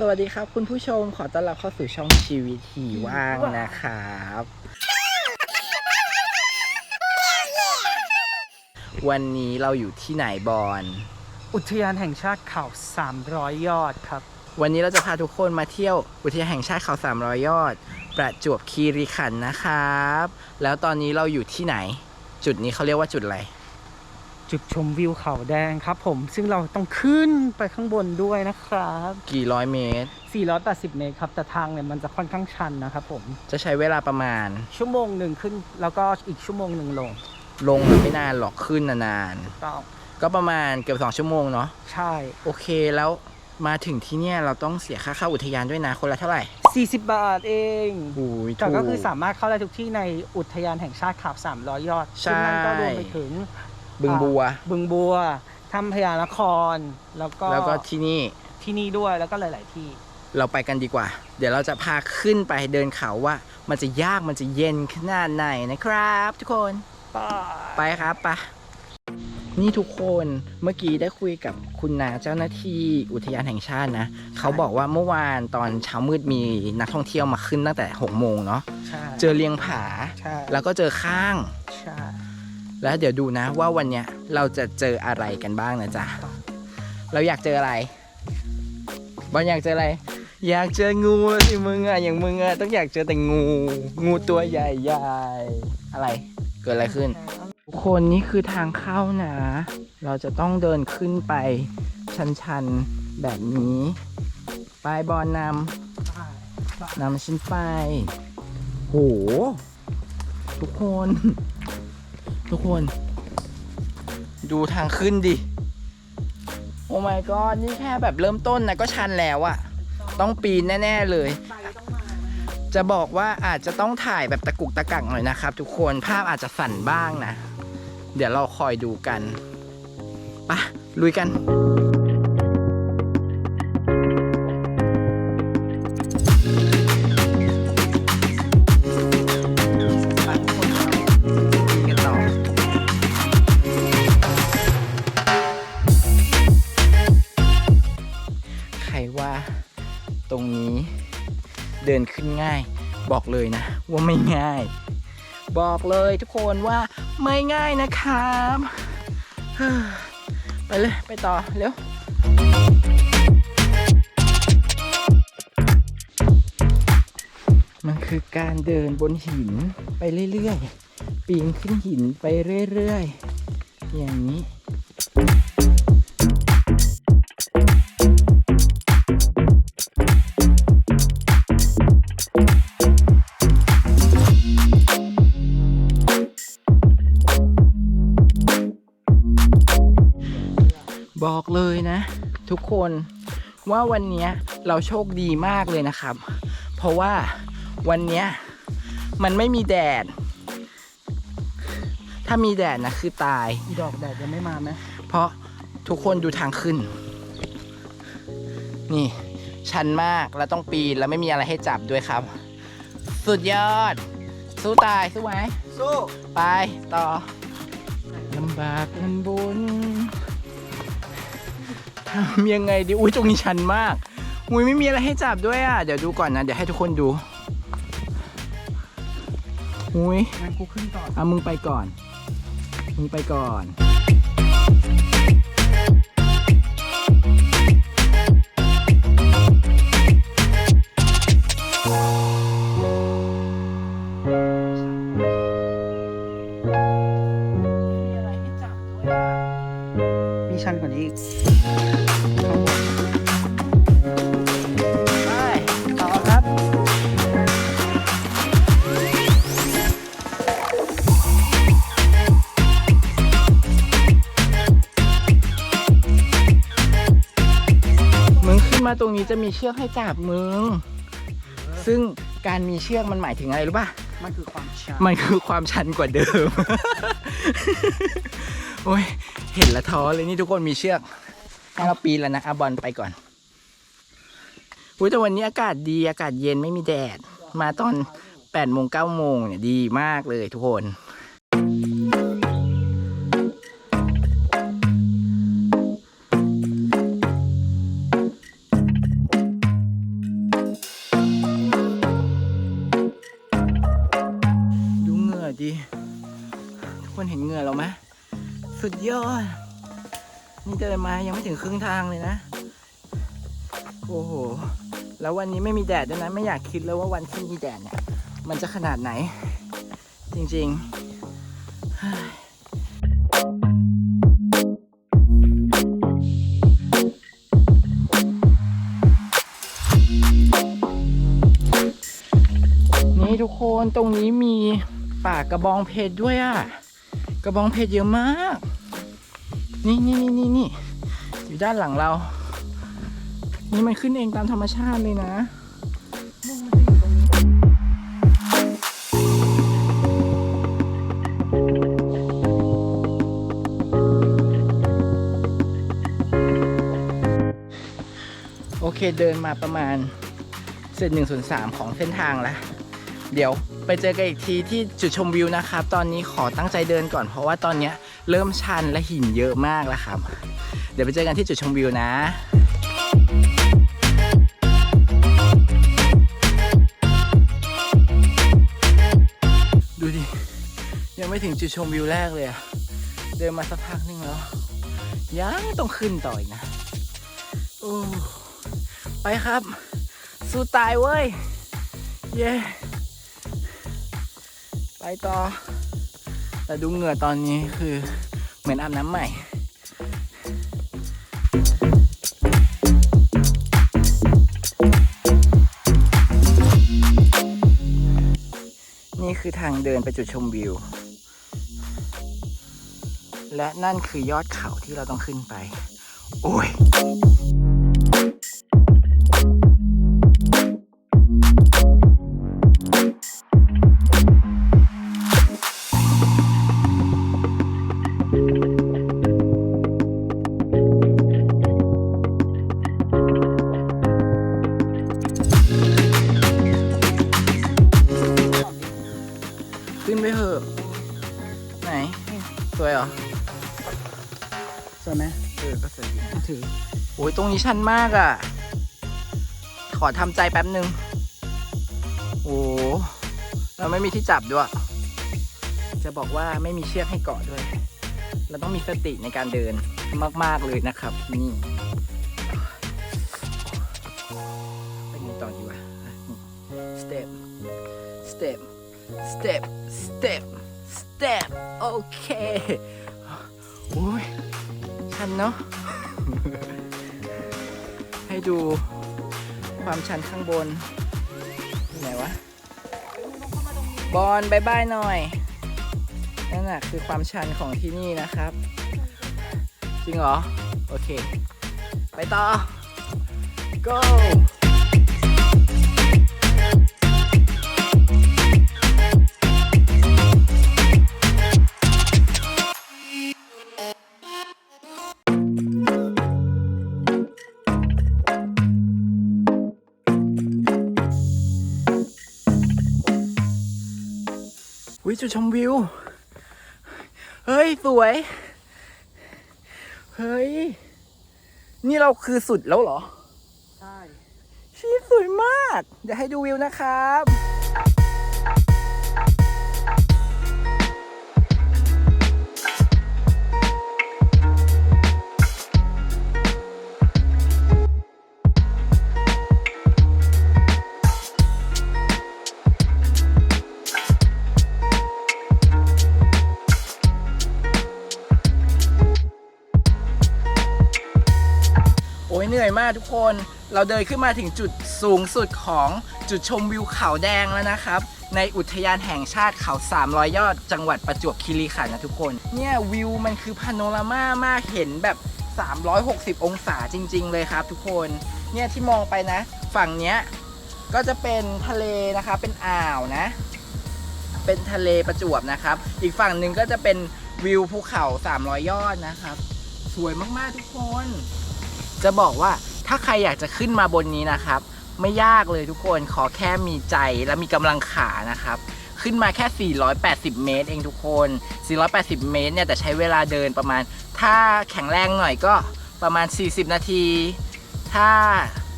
สวัสดีครับคุณผู้ชมขอต้อนรับเข้าสู่ช่องชีวิตทีว่างนะครับ วันนี้เราอยู่ที่ไหนบอลอุทยานแห่งชาติเขา300 ยอดครับ วันนี้เราจะพาทุกคนมาเที่ยวอุทยานแห่งชาติเขา300 ยอด ประจวบคีรีขันธ์นะครับ แล้วตอนนี้เราอยู่ที่ไหน จุดนี้เขาเรียกว่าจุดอะไร จุดชมวิวเขาแดงครับผมซึ่งเราต้องขึ้นไปข้างบนด้วยนะครับ กี่ร้อยเมตร 480 เมตรครับ แต่ทางเนี่ยมันจะค่อนข้างชันนะครับผมจะใช้เวลาประมาณ ชั่วโมงหนึ่งขึ้น แล้วก็อีกชั่วโมงหนึ่งลง ลงมันไม่นานหรอกขึ้นนานต้องๆก็ประมาณเกือบสองชั่วโมงเนาะใช่ โอเคแล้วมาถึงที่เนี่ยเราต้องเสียค่าเข้าอุทยานด้วยนะคนละเท่าไหร่40 บาทเองอุ้ยแต่ก็คือถูสามารถเข้าได้ทุกที่ในอุทยานแห่งชาติเขา300 ยอดใช่ ซึ่งนั่นก็รวมไปถึง บึงบัวอ่าบึงบัวถ้ำพญานคร แล้วก็แล้วก็ที่นี่ที่นี่ด้วยแล้วก็หลาย ๆ ที่ เราไปกันดีกว่า เดี๋ยวเราจะพาขึ้นไปเดินเขาว่า มันจะยากมันจะเย็นขนาดไหนนะครับ ทุกคนไปครับไปะนี่ทุกคนเมื่อกี้ได้คุยกับคุณนาเจ้าหน้าที่อุทยานแห่งชาตินะ เขาบอกว่าเมื่อวานตอนเช้ามืดมีนักท่องเที่ยวมาขึ้นตั้งแต่หกโมงเนาะใช่เจอเลียงผาใช่แล้วก็เจอข้างใช่ แล้วเดี๋ยวดูนะว่าวันเนี้ยเราจะเจออะไรกันบ้างนะจ๊ะ เราอยากเจออะไรบอลอยากเจออะไร อยากเจองูสิมึงอะอย่างมึงอะต้องอยากเจอแต่งู งูตัวใหญ่ๆอะไร เกิดอะไรขึ้นทุกคนนี่คือทางเข้านะ เราจะต้องเดินขึ้นไปชันๆแบบนี้ไปบอลนำนำฉันไปโหทุกคน ทุกคน ดูทางขึ้นดิ โอ้ my god นี่แค่แบบเริ่มต้นนะก็ชันแล้วอะต้องปีนแน่ ๆ เลย จะบอกว่าอาจจะต้องถ่ายแบบตะกุกตะกักหน่อยนะครับ ทุกคนภาพอาจจะสั่นบ้างนะ เดี๋ยวเราคอยดูกันปะลุยกัน ดินขึ้นง่าย บอกเลยนะ ว่าไม่ง่าย บอกเลยทุกคนว่าไม่ง่ายนะครับไปเลยไปต่อเร็วมันคือการเดินบนหินไปเรื่อยๆ ปีนขึ้นหินไปเรื่อยๆ อย่างนี้ บอกเลยนะ ทุกคนว่าวันเนี้ยเราโชคดีมากเลยนะครับ เพราะว่าวันเนี้ยมันไม่มีแดด ถ้ามีแดดนะคือตายอีดอกแดดยังไม่มาไหมเพราะทุกคนดูทางขึ้น นี่ ชันมากแล้วต้องปีนแล้วไม่มีอะไรให้จับด้วยครับ สุดยอด สู้ตาย สู้ไหมสู้ ไปต่อลำบากลำบน ทำยังไงดีอุ้ยตรงนี้ชันมากอุ้ยไม่มีอะไรให้จับด้วยอะเดี๋ยวดูก่อนนะเดี๋ยวให้ทุกคนดูอุ้ยงั้นกูขึ้นก่อนอะมึงไปก่อน มึงไปก่อน ตรงนี้จะมีเชือกให้จับมึง ซึ่งการมีเชือกมันหมายถึงอะไรรู้ป่ะ มันคือความชันมันคือความชันกว่าเดิม โอ้ย เห็นแล้วท้อเลยนี่ทุกคนมีเชือกให้เราปีนแล้วนะอาบอลไปก่อนอุ้ยแต่วันนี้อากาศดีอากาศเย็นไม่มีแดด มาตอน8โมง9โมงเนี่ยดีมากเลยทุกคน ยังไม่ถึงครึ่งทางเลยนะ โอ้โห แล้ววันนี้ไม่มีแดดด้วยนะ ไม่อยากคิดเลยว่าวันที่มีแดดเนี่ย มันจะขนาดไหน จริงๆี่ทุกคนตรงนี้มีป่ากระบองเพชรด้วยอะ กระบองเพชรเยอะมาก นี่นี่นี่นี่นี่ อยู่ด้านหลังเรา นี่มันขึ้นเองตามธรรมชาติเลยนะโอเคเดินมาประมาณเศษหนึ่งส่วนสามของเส้นทางแล้ว เดี๋ยวไปเจอกันอีกทีที่จุดชมวิวนะครับ ตอนนี้ขอตั้งใจเดินก่อนเพราะว่าตอนนี้เริ่มชันและหินเยอะมากแล้วครับ เดี๋ยวไปเจอกันที่จุดชมวิวนะดูดิยังไม่ถึงจุดชมวิวแรกเลยอะเดินมาสักพักนึงแล้ว ยังต้องขึ้นต่ออีกนะโอ้ไปครับ สู้ตายเว้ย เย้ไปต่อ แต่ดูเหงื่อตอนนี้คือเหมือนอาบน้ำใหม่ คือทางเดินไปจุดชมวิว และนั่นคือยอดเขาที่เราต้องขึ้นไป โอ้ย สวยไหมเออก็สวยดีนะถือโอ้ยตรงนี้ชันมากอะ ขอทำใจแป๊บนึง โอ้เราไม่มีที่จับด้วย จะบอกว่าไม่มีเชือกให้เกาะด้วย เราต้องมีสติในการเดินมาก ๆ เลยนะครับนี่ไปไงต่อดีวะสเต็ปสเต็ปสเต็ปสเต็ปสเต็ปโอเคโอ้ยชั นาะ ให้ดูความชันข้างบนไหนวะ บอลบายบายหน่อย นั่นแหะคือความชันของที่นี่นะครับ จริงเหรอ โอเค ไปต่อ go วิจุดชมวิว เฮ้ย สวย เฮ้ย นี่เราคือสุดแล้วเหรอ ใช่ ชีสวยมาก เดี๋ยวให้ดูวิวนะครับ นื่อยมากทุกคน เราเดินขึ้นมาถึงจุดสูงสุดของจุดชมวิวเขาแดงแล้วนะครับ ในอุทยานแห่งชาติเขา 300 ยอด จังหวัดประจวบคีรีขันธ์นะทุกคน เนี่ยวิวมันคือพาโนรามามากเห็นแบบ 360 องศาจริง ๆ เลยครับทุกคน เนี่ยที่มองไปนะ ฝั่งเนี้ยก็จะเป็นทะเลนะครับเป็นอ่าวนะ เป็นทะเลประจวบนะครับ อีกฝั่งหนึ่งก็จะเป็นวิวภูเขา 300 ยอดนะครับ สวยมากๆทุกคน จะบอกว่าถ้าใครอยากจะขึ้นมาบนนี้นะครับ ไม่ยากเลยทุกคนขอแค่มีใจและมีกำลังขานะครับ ขึ้นมาแค่ 480 เมตร เองทุกคน 480 เมตรเนี่ยแต่ใช้เวลาเดินประมาณ ถ้าแข็งแรงหน่อยก็ประมาณ 40 นาที ถ้า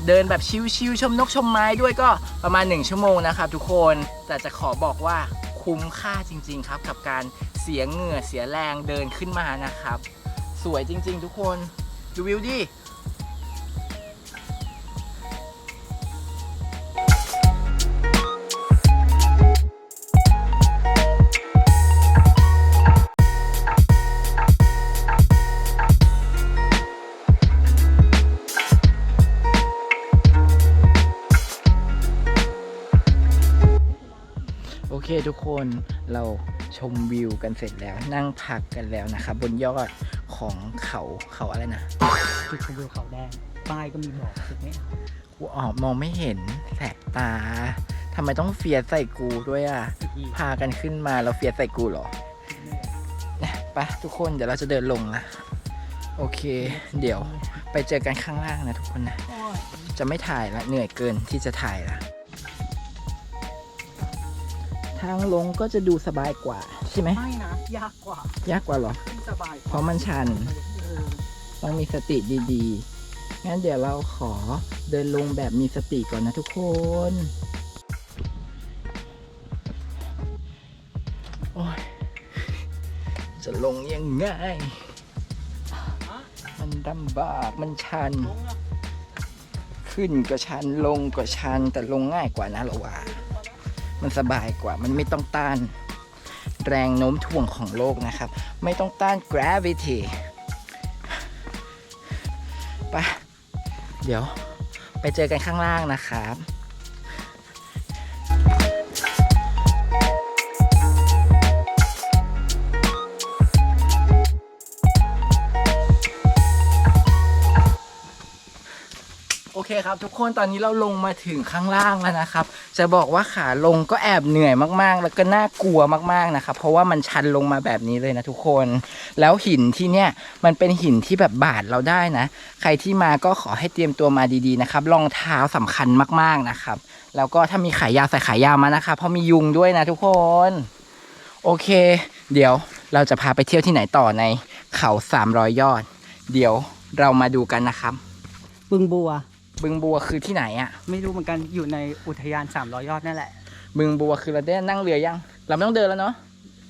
เดินแบบชิวๆชมนกชมไม้ด้วยก็ประมาณ 1 ชั่วโมงนะครับทุกคนแต่จะขอบอกว่าคุ้มค่าจริง ๆ ครับ กับการเสียเหงื่อเสียแรงเดินขึ้นมานะครับ สวยจริง ๆ ทุกคนดูวิวดิ คทุกคนเราชมวิวกันเสร็จแล้ว นั่งพักกันแล้วนะครับ บนยอดของเขาเขาอะไรนะจุดชมวิวเขาแดงป้ายก็มีบอกถูกไหมกูออกมองไม่เห็นแสบตาทำไมต้องเฟียสใส่กูด้วยอะอีกพากันขึ้นมาแล้วเฟียสใส่กูเหรอนะไปทุกคนเดี๋ยวเราจะเดินลงละโอเค เดี๋ยวไปเจอกันข้างล่างนะทุกคนนะโอ้ยจะไม่ถ่ายละเหนื่อยเกินที่จะถ่ายละ ทางลงก็จะดูสบายกว่า ใช่ไหมไม่นะ ยากกว่ายากกว่าเหรอขึ้นสบายเพราะมันชัน เออต้องมีสติดีๆ งั้นเดี๋ยวเราขอเดินลงแบบมีสติก่อนนะทุกคน โอ้ย จะลงยังไง มันลำบากมันชัน ลงอะขึ้นก็ชันลงก็ชันแต่ลงง่ายกว่านะเราว่า มันสบายกว่า มันไม่ต้องต้าน แรงโน้มถ่วงของโลกนะครับ ไม่ต้องต้าน gravity ไปเดี๋ยวไปเจอกันข้างล่างนะครับโอเคครับทุกคนตอนนี้เราลงมาถึงข้างล่างแล้วนะครับ จะบอกว่าขาลงก็แอบเหนื่อยมากๆ แล้วก็น่ากลัวมากๆนะครับเพราะว่ามันชันลงมาแบบนี้เลยนะทุกคน แล้วหินที่เนี่ยมันเป็นหินที่แบบบาดเราได้นะ ใครที่มาก็ขอให้เตรียมตัวมาดีๆนะครับรองเท้าสำคัญมากๆนะครับ แล้วก็ถ้ามีขายยาวใส่ขายยาวมานะครับเพราะมียุงด้วยนะทุกคน โอเค เดี๋ยวเราจะพาไปเที่ยวที่ไหนต่อในเขา300ยอด เดี๋ยวเรามาดูกันนะครับ บึงบัว บึงบัวคือที่ไหนอะไม่รู้เหมือนกันอยู่ในอุทยาน 300 ยอดนั่นแหละ บึงบัวคือเราได้นั่งเรือยัง เราไม่ต้องเดินแล้วเนาะ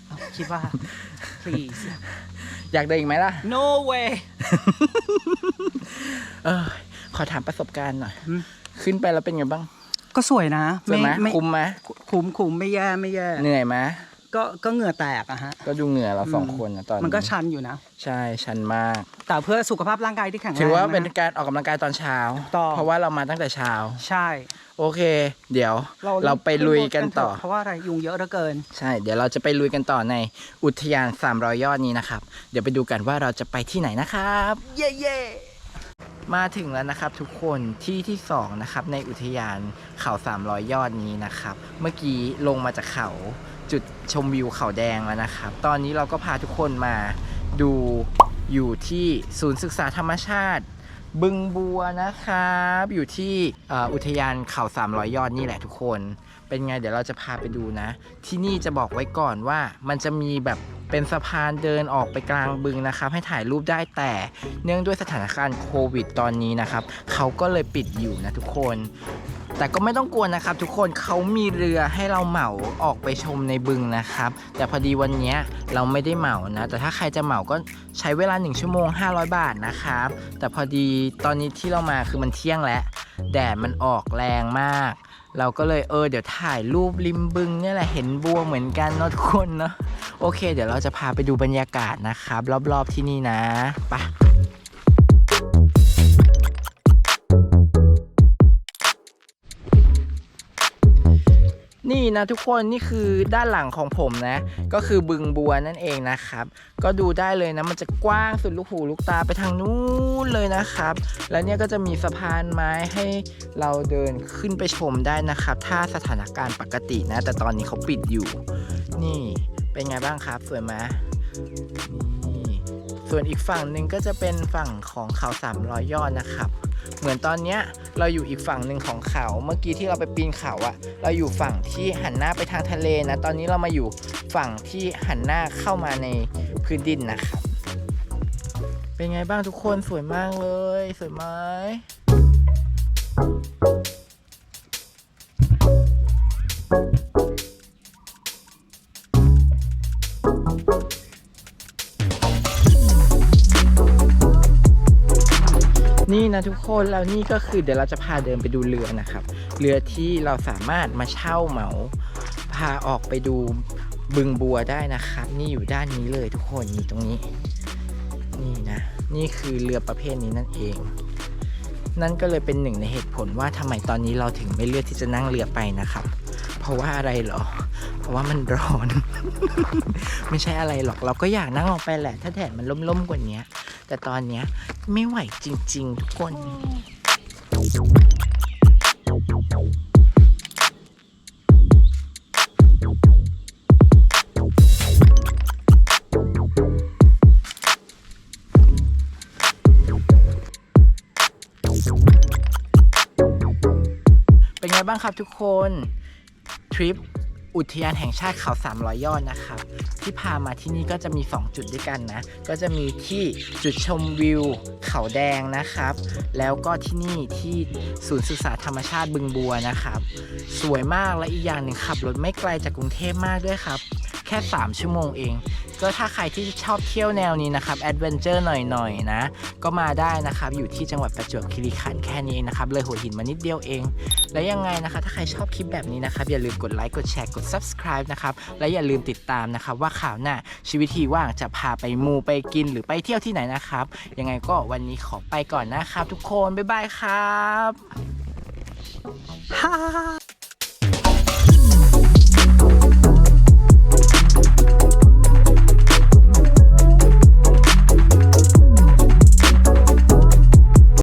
เอาคิดว่า please อยากเดินอีกไหมล่ะ no way เออขอถามประสบการณ์หน่อยหืม ขึ้นไปแล้วเป็นไงบ้างก็สวยนะสวยไหมไม่คุ้มไหมคุ้มคุ้มไม่แย่ไม่แย่เหนื่อยไหมก็ก็เหงื่อแตกอะฮะ ก็ดูเหงื่อเราสองอืม คนนะตอนมันก็นี้ชันอยู่นะ ใช่ชันมาก แต่เพื่อสุขภาพร่างกายที่แข็งแรงถือว่าเป็นนะการออกกำลังกายตอนเช้าต้อง เพราะว่าเรามาตั้งแต่เช้า ใช่โอเค เดี๋ยวเราไปลุยกันต่อ เพราะว่าอะไรยุงเยอะเหลือเกิน ใช่ เดี๋ยวเราจะไปลุยกันต่อในอุทยาน 300 ยอดนี้นะครับ เดี๋ยวไปดูกันว่าเราจะไปที่ไหนนะครับ เย่เย่มาถึงแล้วนะครับ ทุกคนที่ที่สองนะครับในอุทยานเขา 300 ยอดนี้นะครับ เมื่อกี้ลงมาจากเขาจุดชมวิวเขาแดงแล้วนะครับ ตอนนี้เราก็พาทุกคนมาดู อยู่ที่ศูนย์ศึกษาธรรมชาติ บึงบัวนะครับ อยู่ที่อุทยานเขา300 ยอดนี่แหละทุกคน เป็นไงเดี๋ยวเราจะพาไปดูนะ ที่นี่จะบอกไว้ก่อนว่ามันจะมีแบบเป็นสะพานเดินออกไปกลางบึงนะครับ ให้ถ่ายรูปได้แต่เนื่องด้วยสถานการณ์โควิดตอนนี้นะครับ เขาก็เลยปิดอยู่นะทุกคน แต่ก็ไม่ต้องกลัวนะครับ ทุกคนเขามีเรือให้เราเหมาออกไปชมในบึงนะครับ แต่พอดีวันเนี้ยเราไม่ได้เหมานะ แต่ถ้าใครจะเหมาก็ใช้เวลา 1 ชั่วโมง 500 บาทนะครับ แต่พอดีตอนนี้ที่เรามาคือมันเที่ยงแล้ว แดดมันออกแรงมาก เราก็เลยเออเดี๋ยวถ่ายรูปริมบึงนี่แหละเห็นบัวเหมือนกันเนาะทุกคนเนาะโอเค เดี๋ยวเราจะพาไปดูบรรยากาศนะครับ รอบๆที่นี่นะไป นี่นะทุกคนนี่คือด้านหลังของผมนะ ก็คือบึงบัวนั่นเองนะครับ ก็ดูได้เลยนะมันจะกว้างสุดลูกหูลูกตาไปทางนู้นเลยนะครับ แล้วเนี่ยก็จะมีสะพานไม้ให้เราเดินขึ้นไปชมได้นะครับ ถ้าสถานการณ์ปกตินะ แต่ตอนนี้เขาปิดอยู่ นี่เป็นไงบ้างครับสวยไหมนี่ ส่วนอีกฝั่งหนึ่งก็จะเป็นฝั่งของเขา300 ยอดนะครับ เหมือนตอนเนี้ยเราอยู่อีกฝั่งหนึ่งของเขา เมื่อกี้ที่เราไปปีนเขาอะเราอยู่ฝั่งที่หันหน้าไปทางทะเลนะ ตอนนี้เรามาอยู่ฝั่งที่หันหน้าเข้ามาในพื้นดินนะครับ เป็นไงบ้างทุกคนสวยมากเลย สวยไหม นะทุกคนแล้วนี่ก็คือเดี๋ยวเราจะพาเดินไปดูเรือนะครับ เรือที่เราสามารถมาเช่าเหมา พาออกไปดูบึงบัวได้นะครับ นี่อยู่ด้านนี้เลยทุกคนนี่ตรงนี้ นี่นะ นี่คือเรือประเภทนี้นั่นเอง นั่นก็เลยเป็นหนึ่งในเหตุผลว่าทำไมตอนนี้เราถึงไม่เลือกที่จะนั่งเรือไปนะครับ เพราะว่าอะไรหรอ เพราะว่ามันร้อน ไม่ใช่อะไรหรอกเราก็อยากนั่งออกไปแหละ ถ้าแดดมันล่มๆกว่านี้ แต่ตอนเนี้ยไม่ไหวจริง ๆ ทุกคนเป็นไงบ้างครับทุกคน ทริป อุทยานแห่งชาติเขา300ยอดนะครับ ที่พามาที่นี่ก็จะมี 2 จุดด้วยกันนะ ก็จะมีที่จุดชมวิว เขาแดงนะครับ แล้วก็ที่นี่ที่ศูนย์ศึกษาธรรมชาติบึงบัวนะครับ สวยมากและอีกอย่างหนึ่งขับรถไม่ไกลจากกรุงเทพมากด้วยครับ แค่ 3 ชั่วโมงเอง ก็ถ้าใครที่ชอบเที่ยวแนวนี้นะครับแอดเวนเจอร์หน่อยๆนะ ก็มาได้นะครับ อยู่ที่จังหวัดประจวบคีรีขันธ์แค่นี้เองนะครับ เลยหัวหินมานิดเดียวเอง และยังไงนะคะ ถ้าใครชอบคลิปแบบนี้นะครับ อย่าลืมกดไลค์กดแชร์กด subscribe นะครับ และอย่าลืมติดตามนะครับว่าข่าวหน้าชีวิตที่ว่างจะพาไปมูไปกินหรือไปเที่ยวที่ไหนนะครับยังไงก็วันนี้ขอไปก่อนนะครับ ทุกคนบ๊ายบายครับ